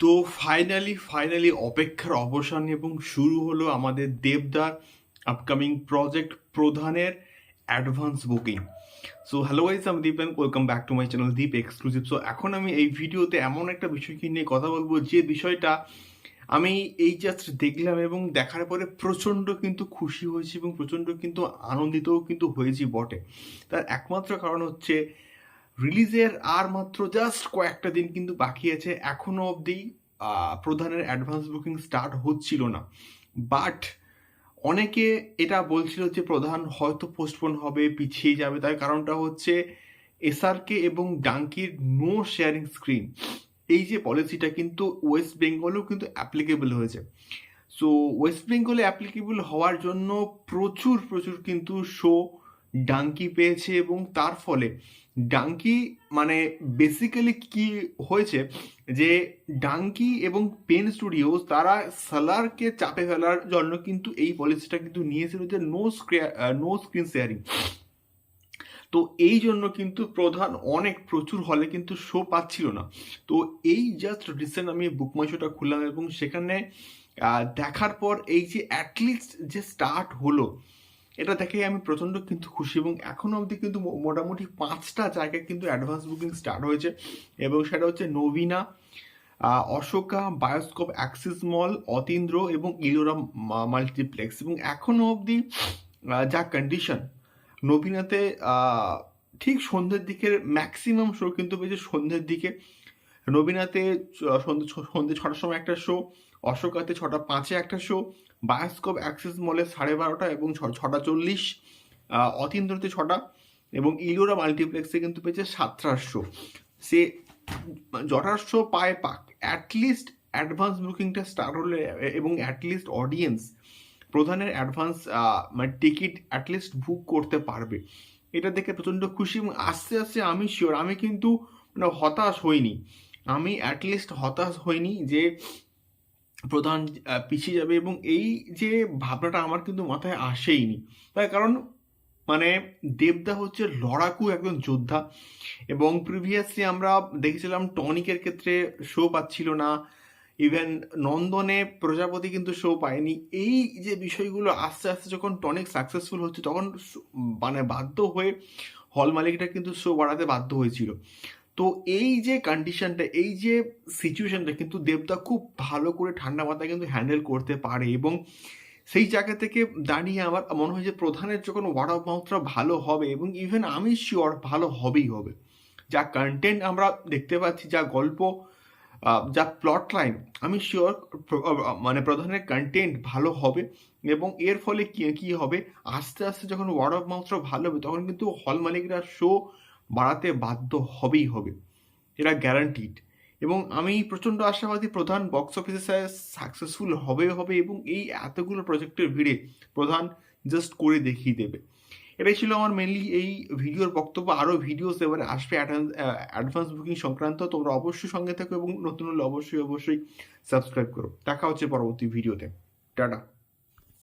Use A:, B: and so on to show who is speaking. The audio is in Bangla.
A: তো ফাইনালি ফাইনালি অপেক্ষার অবসান এবং শুরু হলো আমাদের দেবদার আপকামিং প্রজেক্ট প্রধানের advance booking so hello guys আমি Deep and welcome back to my channel Deep exclusive so এখন আমি এই ভিডিওতে এমন একটা বিষয়কে নিয়ে কথা বলব, যে বিষয়টা আমি এই জাস্ট দেখলাম এবং দেখার পরে প্রচণ্ড কিন্তু খুশি হয়েছি এবং প্রচণ্ড কিন্তু আনন্দিতও কিন্তু হয়েছি বটে। তার একমাত্র কারণ হচ্ছে রিলিজের আর মাত্র জাস্ট কয়েকটা দিন কিন্তু বাকি আছে, এখনও অবধি প্রধানের অ্যাডভান্স বুকিং স্টার্ট হচ্ছিল না। বাট অনেকে এটা বলছিল যে প্রধান হয়তো পোস্টপোন হবে, পিছিয়ে যাবে। তার কারণটা হচ্ছে এসআরকে এবং ডাঙ্কির নো শেয়ারিং স্ক্রিন এই যে পলিসিটা কিন্তু ওয়েস্ট বেঙ্গলেও কিন্তু অ্যাপ্লিকেবল হয়েছে। সো ওয়েস্ট বেঙ্গলে অ্যাপ্লিকেবল হওয়ার জন্য প্রচুর প্রচুর কিন্তু শো ডাঙ্কি পেয়েছে এবং তার ফলে ডাঙ্কি মানে বেসিক্যালি কি হয়েছে যে ডাঙ্কি এবং পেন স্টুডিওস তারা সালারকে চাপে ফেলার জন্য কিন্তু এই পলিসিটা কিন্তু নিয়েছিল যে নো নো স্ক্রিন শেয়ারিং তো এই জন্য কিন্তু প্রধান অনেক প্রচুর হলে কিন্তু শো পাচ্ছিল না। তো এই জাস্ট রিসেন্ট আমি বুকমাই শোটা খুললাম এবং সেখানে দেখার পর এই যে অ্যাটলিস্ট যে স্টার্ট হলো এটা দেখে আমি প্রচণ্ড কিন্তু খুশি এবং এখনও অবধি কিন্তু মোটামুটি পাঁচটা জায়গায় কিন্তু অ্যাডভান্স বুকিং স্টার্ট হয়েছে এবং সেটা হচ্ছে Nabina Ashoka bioscope Axis mall Atindra এবং ইলোরা মাল্টিপ্লেক্স এবং এখনও অবধি যা কন্ডিশন নবীনাতে ঠিক সন্ধ্যের দিকের ম্যাক্সিমাম শো কিন্তু পেয়েছে সন্ধ্যের দিকে, নবীনাতে সন্ধ্যে সন্ধ্যে ছটার সময় একটা শো অশোকাতে ছটা পাঁচে একটা শো বায়োস্কোপ অ্যাক্সেস মলে সাড়ে বারোটা এবং ছটা চল্লিশ অতীন্দ্রতে ছটা এবং ইলোরা মাল্টিপ্লেক্সে কিন্তু পেয়েছে সাতটার শো সে যটার শো পায় পাক অ্যাটলিস্ট অ্যাডভান্স বুকিংটা স্টার্ট হলে, এবং অ্যাটলিস্ট অডিয়েন্স প্রধানের অ্যাডভান্স মানে টিকিট অ্যাটলিস্ট বুক করতে পারবে। এটা দেখে প্রচণ্ড খুশি এবং আস্তে আস্তে আমি শিওর আমি কিন্তু মানে হতাশ হইনি। আমি অ্যাটলিস্ট হতাশ হইনি যে প্রধান পিছিয়ে যাবে এবং এই যে ভাবনাটা আমার কিন্তু মাথায় আসেইনি। তার কারণ মানে দেবদা হচ্ছে লড়াকু একজন যোদ্ধা এবং প্রিভিয়াসলি আমরা দেখেছিলাম টনিকের ক্ষেত্রে শো পাচ্ছিল না। ইভেন নন্দনে প্রজাপতি কিন্তু শো পায়নি। এই যে বিষয়গুলো আস্তে আস্তে যখন টনিক সাকসেসফুল হচ্ছে, তখন মানে বাধ্য হয়ে হল মালিকটা কিন্তু শো বাড়াতে বাধ্য হয়েছিল। তো এই যে কন্ডিশনটা এই যে সিচুয়েশনটা কিন্তু দেবদা খুব ভালো করে ঠান্ডা মাথায় কিন্তু হ্যান্ডেল করতে পারে এবং সেই জায়গা থেকে দাঁড়িয়ে আমার মনে হয় যে প্রধানের যখন ওয়ার্ড অফ মাউথটা ভালো হবে এবং ইভেন আমি শিওর ভালো হবেই হবে। যা কন্টেন্ট আমরা দেখতে পাচ্ছি, যা গল্প যা প্লট লাইন আমি শিওর মানে প্রধানের কন্টেন্ট ভালো হবে এবং এর ফলে কি কি হবে? আস্তে আস্তে যখন ওয়ার্ড অফ মাউথটা ভালো হবে, তখন কিন্তু হল মালিকরা শো বাড়াতে বাধ্য হবেই হবে। এটা গ্যারান্টিড এবং আমি প্রচণ্ড আশাবাদী প্রধান বক্স অফিসে সাকসেসফুল হবে হবে এবং এই এতগুলো প্রজেক্টের ভিড়ে প্রধান জাস্ট করে দেখিয়ে দেবে। এটাই ছিল আমার মেনলি এই ভিডিওর বক্তব্য। আরও ভিডিওস এবারে আসবে অ্যাডভান্স বুকিং সংক্রান্ত। তোমরা অবশ্যই সঙ্গে থাকো এবং নতুন হলে অবশ্যই অবশ্যই সাবস্ক্রাইব করো। দেখা হচ্ছে পরবর্তী ভিডিওতে টাটা।